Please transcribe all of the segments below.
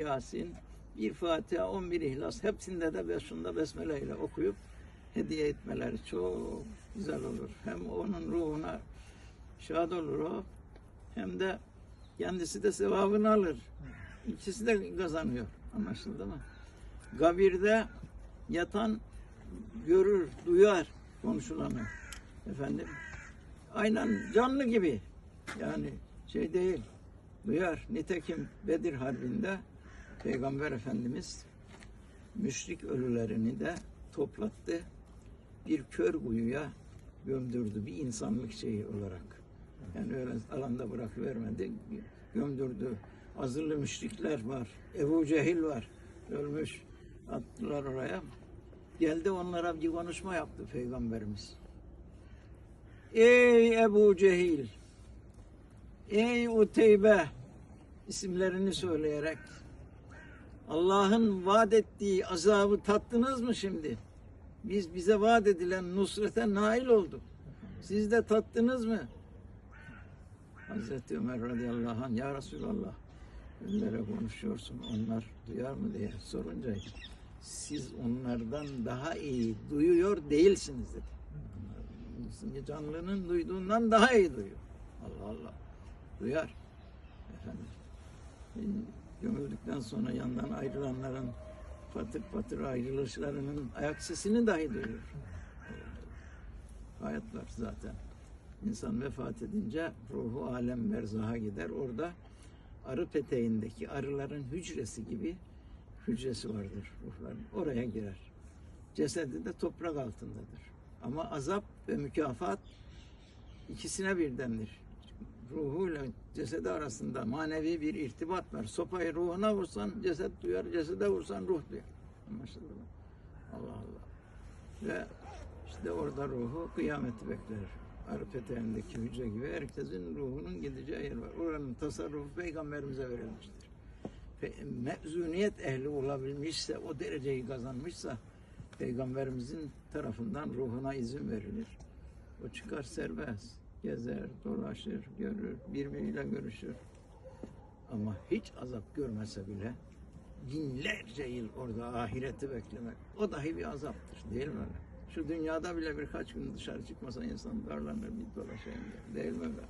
Yasin, bir Fatiha, 11 İhlas hepsinde de başında Besmele ile okuyup hediye etmeleri çok güzel olur. Hem onun ruhuna şad olur o hem de kendisi de sevabını alır. İkisi de kazanıyor. Anlaşıldı mı? Gabirde yatan görür, duyar konuşulanı. Efendim aynen canlı gibi. Yani şey değil. Duyar. Nitekim Bedir Harbi'nde Peygamber Efendimiz müşrik ölülerini de toplattı. Bir kör kuyuya gömdürdü bir insanlık şeyi olarak. Yani öyle alanda bırakıvermedi. Gömdürdü. Azırlı müşrikler var. Ebu Cehil var. Ölmüş. Attılar oraya. Geldi onlara bir konuşma yaptı Peygamberimiz. Ey Ebu Cehil! Ey Uteybe! isimlerini söyleyerek Allah'ın vaat ettiği azabı tattınız mı şimdi? Biz bize vaat edilen nusrete nail olduk. Siz de tattınız mı? Hazreti Ömer radıyallahu anh ya Resulallah Ömer'e konuşuyorsun onlar duyar mı diye sorunca siz onlardan daha iyi duyuyor değilsiniz dedi. Canlının duyduğundan daha iyi duyuyor. Allah Allah. Duyar. Efendim. Gömüldükten sonra yandan ayrılanların patır patır ayrılışlarının ayak sesini dahi duyuyor. Hayat var zaten. İnsan vefat edince ruhu alem berzaha gider. Orada arı peteğindeki arıların hücresi gibi hücresi vardır ruhların. Oraya girer. Cesedi de toprak altındadır. Ama azap ve mükafat ikisine birdendir. Ruhuyla cesedi arasında manevi bir irtibat var. Sopayı ruhuna vursan ceset duyar, cesede vursan ruh duyar. Anlaşıldı mı? Allah Allah. Ve işte orada ruhu kıyameti bekler. Arı peteğindeki hücre gibi herkesin ruhunun gideceği yer var. Oranın tasarrufu peygamberimize verilmiştir. Pe mezuniyet ehli olabilmişse, o dereceyi kazanmışsa peygamberimizin tarafından ruhuna izin verilir. O çıkar serbest. Gezer, dolaşır, görür, birbiriyle görüşür. Ama hiç azap görmese bile binlerce yıl orada ahireti beklemek o dahi bir azaptır değil mi öyle? Şu dünyada bile birkaç gün dışarı çıkmasa insan darlanır bir dolaşayım der. Değil mi öyle?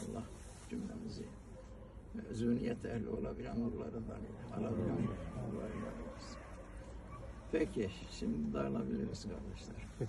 Allah cümlemizi mezuniyet ehli olabilen kullarından alabilen. Peki şimdi dağılabiliriz kardeşler.